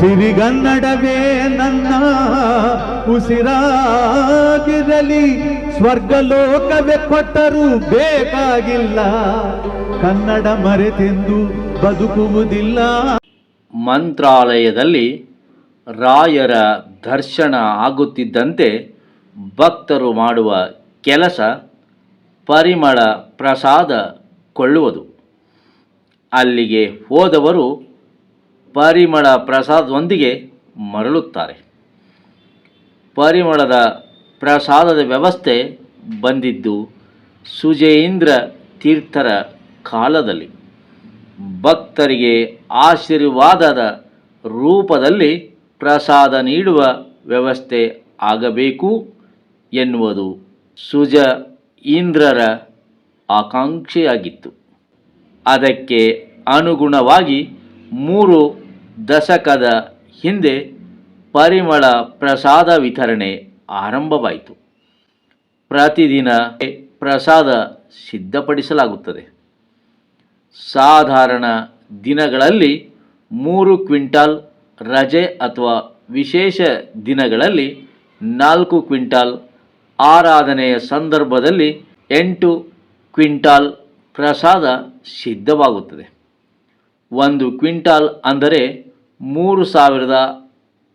ಸಿರಿಗನ್ನಡವೇ ನನ್ನ ಉಸಿರಾಗಿರಲಿ, ಸ್ವರ್ಗಲೋಕವೇ ಕೊಟ್ಟರೂ ಬೇಕಾಗಿಲ್ಲ. ಕನ್ನಡ ಮರೆತೆಂದು ಬದುಕುವುದಿಲ್ಲ. ಮಂತ್ರಾಲಯದಲ್ಲಿ ರಾಯರ ದರ್ಶನ ಆಗುತ್ತಿದ್ದಂತೆ ಭಕ್ತರು ಮಾಡುವ ಕೆಲಸ ಪರಿಮಳ ಪ್ರಸಾದ ಕೊಳ್ಳುವುದು. ಅಲ್ಲಿಗೆ ಹೋದವರು ಪರಿಮಳ ಪ್ರಸಾದದೊಂದಿಗೆ ಮರಳುತ್ತಾರೆ. ಪರಿಮಳದ ಪ್ರಸಾದದ ವ್ಯವಸ್ಥೆ ಬಂದಿದ್ದು ಸುಜೇಂದ್ರ ತೀರ್ಥರ ಕಾಲದಲ್ಲಿ. ಭಕ್ತರಿಗೆ ಆಶೀರ್ವಾದದ ರೂಪದಲ್ಲಿ ಪ್ರಸಾದ ನೀಡುವ ವ್ಯವಸ್ಥೆ ಆಗಬೇಕು ಎನ್ನುವುದು ಸುಜ ಇಂದ್ರರ ಆಕಾಂಕ್ಷೆಯಾಗಿತ್ತು. ಅದಕ್ಕೆ ಅನುಗುಣವಾಗಿ ಮೂರು ದಶಕದ ಹಿಂದೆ ಪರಿಮಳ ಪ್ರಸಾದ ವಿತರಣೆ ಆರಂಭವಾಯಿತು. ಪ್ರತಿದಿನ ಪ್ರಸಾದ ಸಿದ್ಧಪಡಿಸಲಾಗುತ್ತದೆ. ಸಾಧಾರಣ ದಿನಗಳಲ್ಲಿ ಮೂರು ಕ್ವಿಂಟಾಲ್ ರಜೆ ಅಥವಾ ವಿಶೇಷ ದಿನಗಳಲ್ಲಿ ನಾಲ್ಕು ಕ್ವಿಂಟಾಲ್, ಆರಾಧನೆಯ ಸಂದರ್ಭದಲ್ಲಿ ಎಂಟು ಕ್ವಿಂಟಾಲ್ ಪ್ರಸಾದ ಸಿದ್ಧವಾಗುತ್ತದೆ. ಒಂದು ಕ್ವಿಂಟಾಲ್ ಅಂದರೆ ಮೂರು ಸಾವಿರದ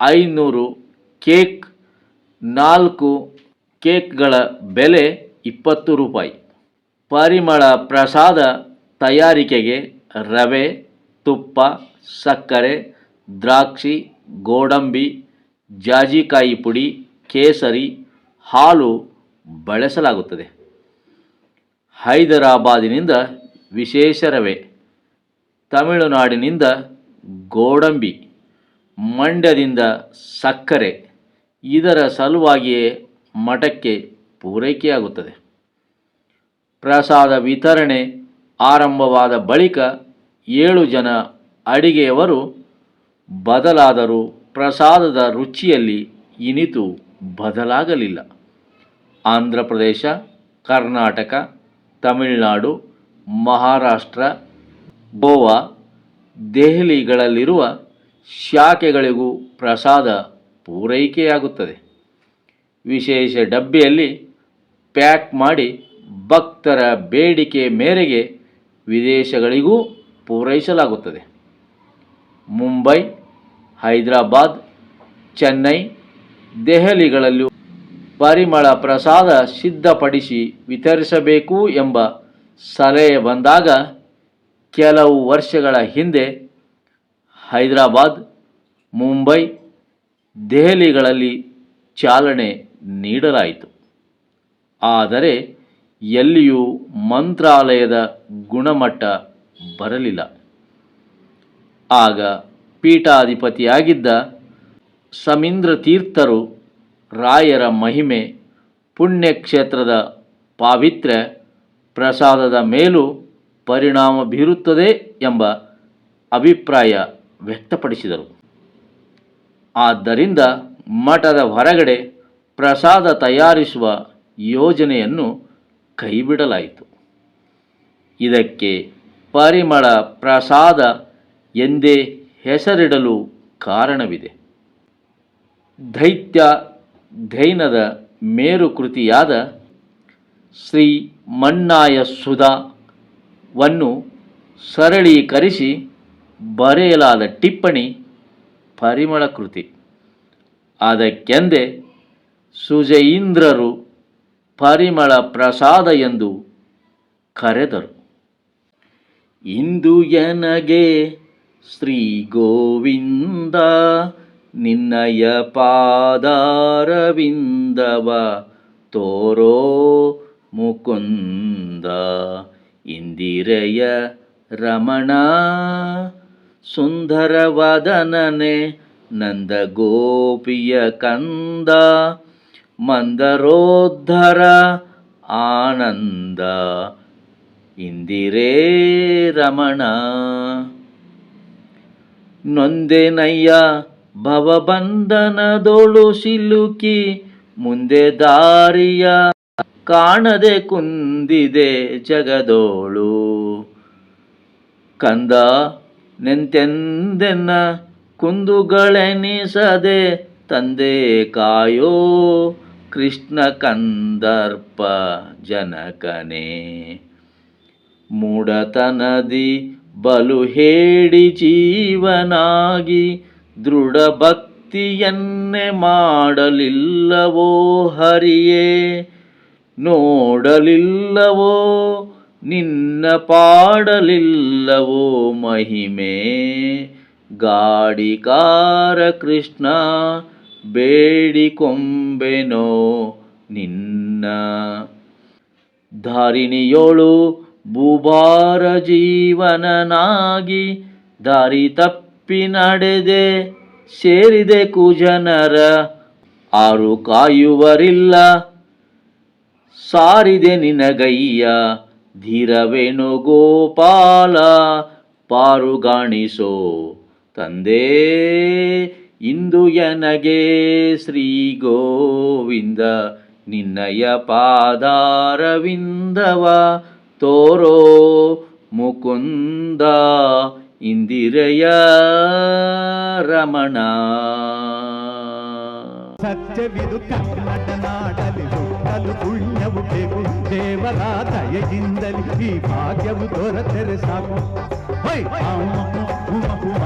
ಐನೂರು ಕೇಕ್, ನಾಲ್ಕು ಕೇಕ್ಗಳ ಬೆಲೆ ಇಪ್ಪತ್ತು ರೂಪಾಯಿ. ಪರಿಮಳ ಪ್ರಸಾದ ತಯಾರಿಕೆಗೆ ರವೆ, ತುಪ್ಪ, ಸಕ್ಕರೆ, ದ್ರಾಕ್ಷಿ, ಗೋಡಂಬಿ, ಜಾಜಿಕಾಯಿ ಪುಡಿ, ಕೇಸರಿ, ಹಾಲು ಬಳಸಲಾಗುತ್ತದೆ. ಹೈದರಾಬಾದಿನಿಂದ ವಿಶೇಷ ರವೆ, ತಮಿಳುನಾಡಿನಿಂದ ಗೋಡಂಬಿ, ಮಂಡ್ಯದಿಂದ ಸಕ್ಕರೆ, ಇದರ ಸಲುವಾಗಿಯೇ ಮಠಕ್ಕೆ ಪೂರೈಕೆಯಾಗುತ್ತದೆ. ಪ್ರಸಾದ ವಿತರಣೆ ಆರಂಭವಾದ ಬಳಿಕ ಏಳು ಜನ ಅಡಿಗೆಯವರು ಬದಲಾದರೂ ಪ್ರಸಾದದ ರುಚಿಯಲ್ಲಿ ಇನಿತು ಬದಲಾಗಲಿಲ್ಲ. ಆಂಧ್ರ ಪ್ರದೇಶ, ಕರ್ನಾಟಕ, ತಮಿಳುನಾಡು, ಮಹಾರಾಷ್ಟ್ರ, ಗೋವಾ ದೆಹಲಿಗಳಲ್ಲಿರುವ ಶಾಖೆಗಳಿಗೂ ಪ್ರಸಾದ ಪೂರೈಕೆಯಾಗುತ್ತದೆ. ವಿಶೇಷ ಡಬ್ಬಿಯಲ್ಲಿ ಪ್ಯಾಕ್ ಮಾಡಿ ಭಕ್ತರ ಬೇಡಿಕೆ ಮೇರೆಗೆ ವಿದೇಶಗಳಿಗೂ ಪೂರೈಸಲಾಗುತ್ತದೆ. ಮುಂಬೈ, ಹೈದರಾಬಾದ್, ಚೆನ್ನೈ ದೆಹಲಿಗಳಲ್ಲೂ ಪರಿಮಳ ಪ್ರಸಾದ ಸಿದ್ಧಪಡಿಸಿ ವಿತರಿಸಬೇಕು ಎಂಬ ಸಲಹೆ ಬಂದಾಗ ಕೆಲವು ವರ್ಷಗಳ ಹಿಂದೆ ಹೈದರಾಬಾದ್, ಮುಂಬೈ, ದೆಹಲಿಗಳಲ್ಲಿ ಚಾಲನೆ ನೀಡಲಾಯಿತು. ಆದರೆ ಎಲ್ಲಿಯೂ ಮಂತ್ರಾಲಯದ ಗುಣಮಟ್ಟ ಬರಲಿಲ್ಲ. ಆಗ ಪೀಠಾಧಿಪತಿಯಾಗಿದ್ದ ಸಮೀಂದ್ರ ತೀರ್ಥರು ರಾಯರ ಮಹಿಮೆ, ಪುಣ್ಯಕ್ಷೇತ್ರದ ಪಾವಿತ್ರ್ಯ, ಪ್ರಸಾದದ ಮೇಲೂ ಪರಿಣಾಮ ಬೀರುತ್ತದೆ ಎಂಬ ಅಭಿಪ್ರಾಯ ವ್ಯಕ್ತಪಡಿಸಿದರು. ಆದ್ದರಿಂದ ಮಠದ ಹೊರಗಡೆ ಪ್ರಸಾದ ತಯಾರಿಸುವ ಯೋಜನೆಯನ್ನು ಕೈಬಿಡಲಾಯಿತು. ಇದಕ್ಕೆ ಪರಿಮಳ ಪ್ರಸಾದ ಎಂದೇ ಹೆಸರಿಡಲು ಕಾರಣವಿದೆ. ದೈತ್ಯ ಧೈನದ ಮೇರುಕೃತಿಯಾದ ಶ್ರೀ ಮನ್ನಾಯ ಸುಧಾವನ್ನು ಸರಳೀಕರಿಸಿ ಬರೆಯಲಾದ ಟಿಪ್ಪಣಿ ಪರಿಮಳ ಕೃತಿ. ಅದಕ್ಕೆಂದೇ ಸುಜಯೀಂದ್ರರು ಪರಿಮಳ ಪ್ರಸಾದ ಎಂದು ಕರೆದರು. ಇಂದು ಎನಗೆ ಶ್ರೀ ಗೋವಿಂದ, ನಿನ್ನಯ ಪಾದಾರವಿಂದವ ತೋರೋ ಮುಕುಂದ. ಇಂದಿರೆಯ ರಮಣ. ಸುಂದರವದನನೆ ನಂದ ಗೋಪಿಯ ಕಂದ. ಮಂದರೋದ್ಧರ ಆನಂದ. ಇಂದಿರೇ ರಮಣ. ನೊಂದೆನಯ್ಯ ಭವಬಂಧನದೊಳು ಸಿಲುಕಿ ಮುಂದೆ ದಾರಿಯ ಕಾಣದೆ ಕುಂದಿದೆ ಜಗದೋಳು. ಕಂದ, ನೆಂತೆಂದೆನ್ನ ಕುಂದುಗಳೆನಿಸದೆ ತಂದೆ ಕಾಯೋ ಕೃಷ್ಣ ಕಂದರ್ಪ ಜನಕನೇ. ಮೂಡತನದಿ ಬಲು ಹೇಡಿ ಜೀವನಾಗಿ ದೃಢ ಭಕ್ತಿಯನ್ನೇ ಮಾಡಲಿಲ್ಲವೋ ಹರಿಯೇ. ನೋಡಲಿಲ್ಲವೋ, ನಿನ್ನ ಪಾಡಲಿಲ್ಲವೋ ಮಹಿಮೆ. ಗಾಡಿಕಾರ ಕೃಷ್ಣ, ಬೇಡಿಕೊಂಬೆನೋ ನಿನ್ನ. ಧಾರಿಣಿಯೋಳು ಭೂಭಾರ ಜೀವನನಾಗಿ, ದಾರಿ ತಪ್ಪಿ ನಡೆದೆ, ಸೇರಿದೆ ಕುಜನರ. ಆರು ಕಾಯುವರಿಲ್ಲ ಸಾರಿದೆ ನಿನಗಯ್ಯ, ಧೀರವೇಣು ಗೋಪಾಲ, ಪಾರುಗಾಣಿಸೋ ತಂದೆ. ಇಂದು ಎನಗೆ ಶ್ರೀ ಗೋವಿಂದ, ನಿನ್ನಯ ಪಾದಾರವಿಂದವ, ತೋರೋ ಮುಕುಂದ ಇಂದಿರಯ ರಮಣ. ಸತ್ಯವಿದು ಕನ್ನಡ ನಾಡಲಿ ಹುಟ್ಟಲು ಪುಣ್ಯವು ಬೇಕು ದೇವರ ದಯೆಯಿಂದಲಿ ಈ ಭಾಗ್ಯವು ದೊರೆತರೆ ಸಾಕು ಹೈ, ಆ, ಉಮ, ಉಮ, ಉಮ,